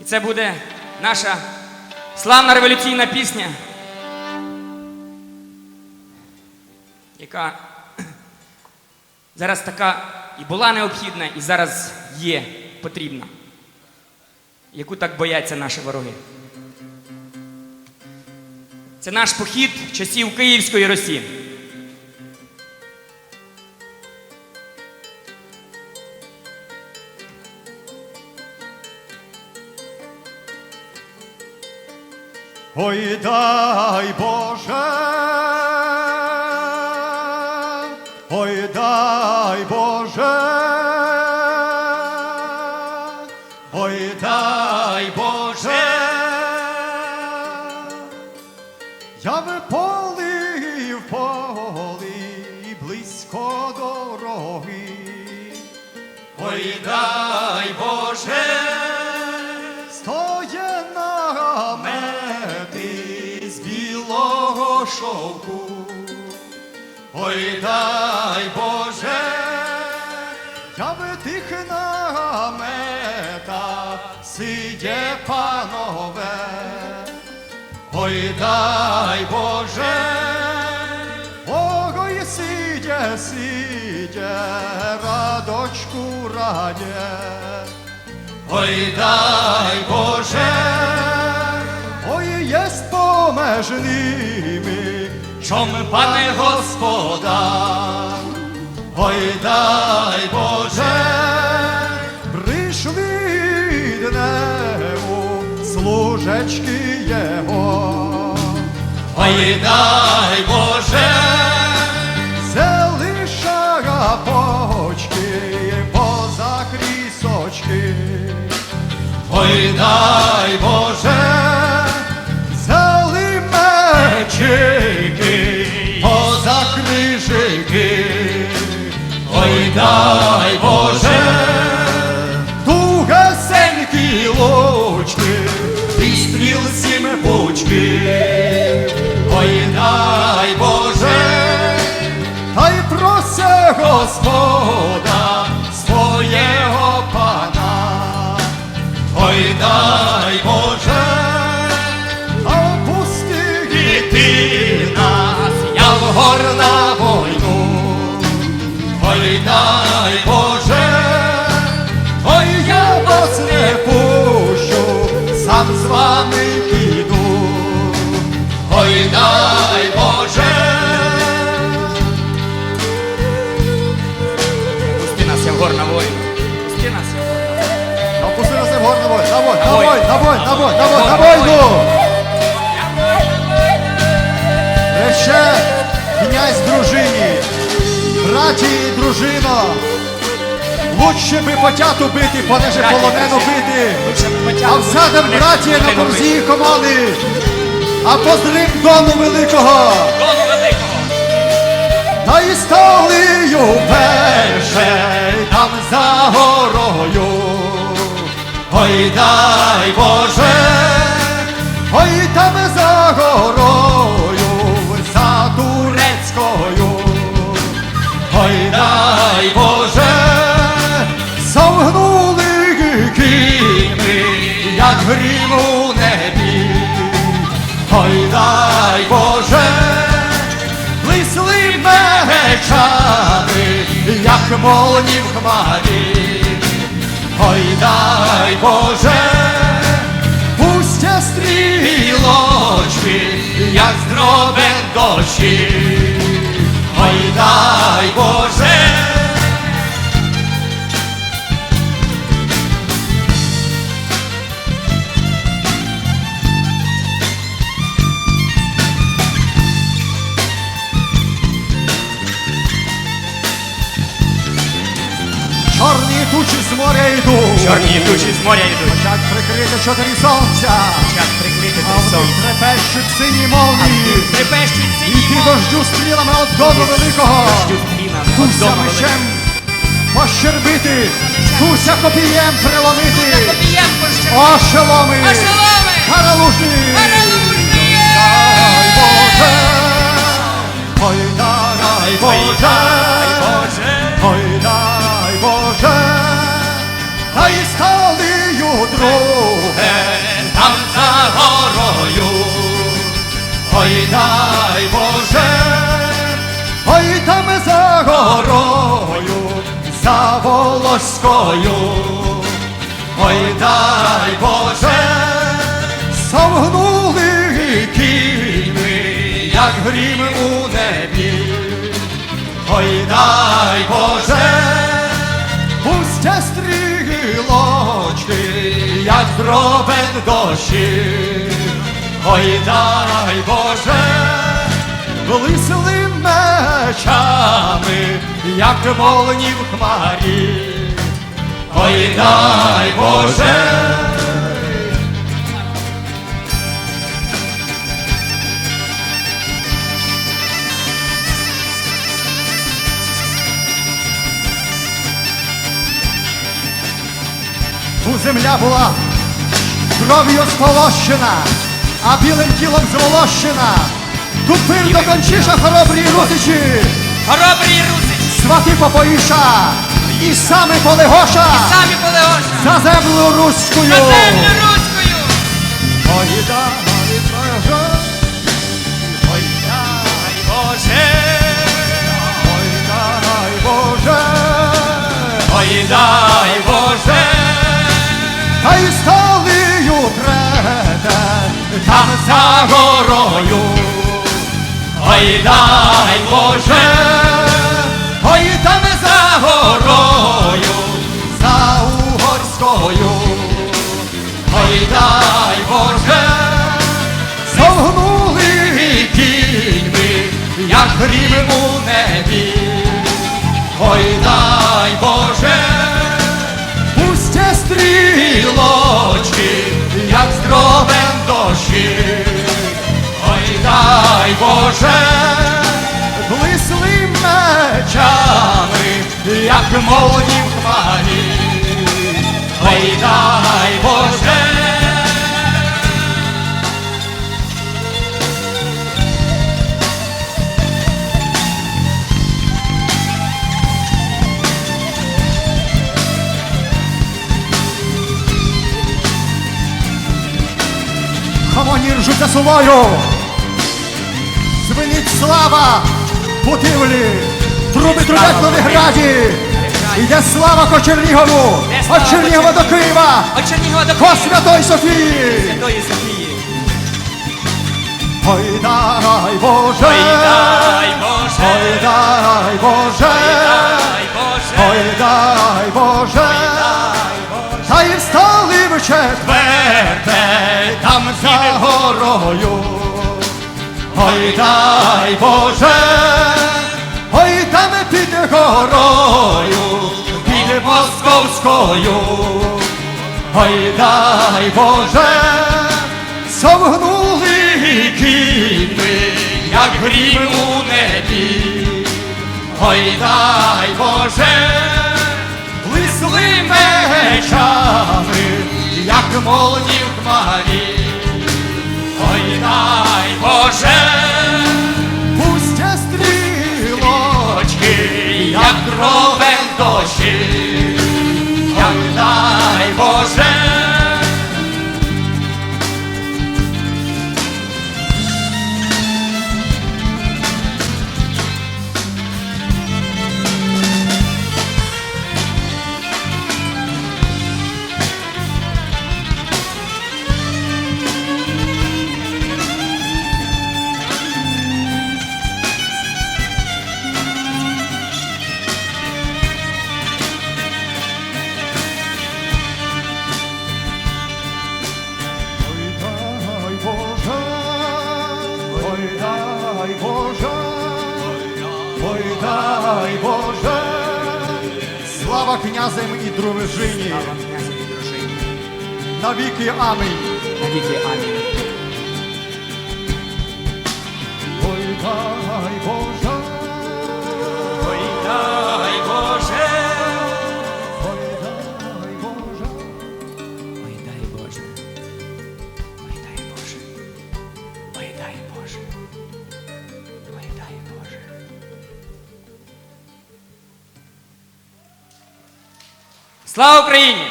І це буде наша славна революційна пісня, яка зараз така і була необхідна, і зараз є потрібна, яку так бояться наші вороги. Це наш похід часів Київської Росії. Дай Боже, ой, дай Боже, ой, дай Боже, я в полі в полі близько дороги. Ой, дай Боже, шовку. Ой, дай Боже, в тих наметах сидє панове. Ой, дай Боже, ой, сидє, сидє, радочку радє. Ой, дай Боже, ними, чом пане Господа, ой, дай Боже, прийшли дневу служечки Його. Ой, дай Боже, Ой, дай войну, на войну, на На войну. Рече князь дружині, браті і дружино, лучше би потяту бити, понеже полонену бити. А всадим браті на борзі комали, а поздрим дону великого. Та й стали перше там за горою. Ой, дай грім у небі. Ой, дай Боже, блисли мечами, як молні в хмарі. Ой, дай Боже, пустя стрілочки, як здробен дощі. Ой, дай Боже. Тучі з моря йдуть. Чорні тучі з моря йдуть. Почать прикрити чотири сонця, Час прикрити а в сон. них трепещуть сині молнії. Трепещуть І сині ті мов. дождю стрілами от дому великого. Стрінами от дому мечем пощербити, туся копієм приломити. Копієм. Ошеломи, Ошеломи. каралужні. Дай Боже, ой, дай Боже, та й сталею друге там за горою, ой дай Боже, ой там за горою, за волоською, ой дай Боже, совгнули кільми, як грім у небі, ой дай Боже. Як дробен дощі. Ой, дай Боже, блисли мечами, як молні в хмарі. Ой, дай Боже. Ту земля була кров'ю сполощена, а білим тілом зволощена. Тупир до кончиша хоробрі русичі, Хоробрі русичі, свати Попоїша і саме Полегоша і самі полегоша, за землю руською. на землю руською. Ой, дай ой, дай Боже, Ой, там за горою, за угорською. ой, дай Боже, Согнули кіньми, як грім у небі, ой, дай Боже, пустя стрілочки, як здробен дощі, дай Боже, блисли мечами, як молоді в хмарі, ой, дай Боже. Хамоні ржуться солою. Звенить слава Путивлі, труби трубять в Новіграді. Йде слава ко Чернігову, от Чернігова до Києва, От Чернігова до Святої Софії. Святої Софії, Ой, дай Боже, ой, дай Боже, ой, дай Боже, дай Боже, ой, дай Боже, та й встали в четверте, там за горою. Дай Боже, ой, там під горою, під московською. Ой, дай Боже, совгнули кіньми, як грім у небі, ой, дай Боже, блисли мечами, як молоді в хмарі, дощі, дай Боже, слава князем і дружині, Слава князям і дружині, навіки амінь. навіки амінь. Ой, дай Боже, Ой, дай Слава Україні!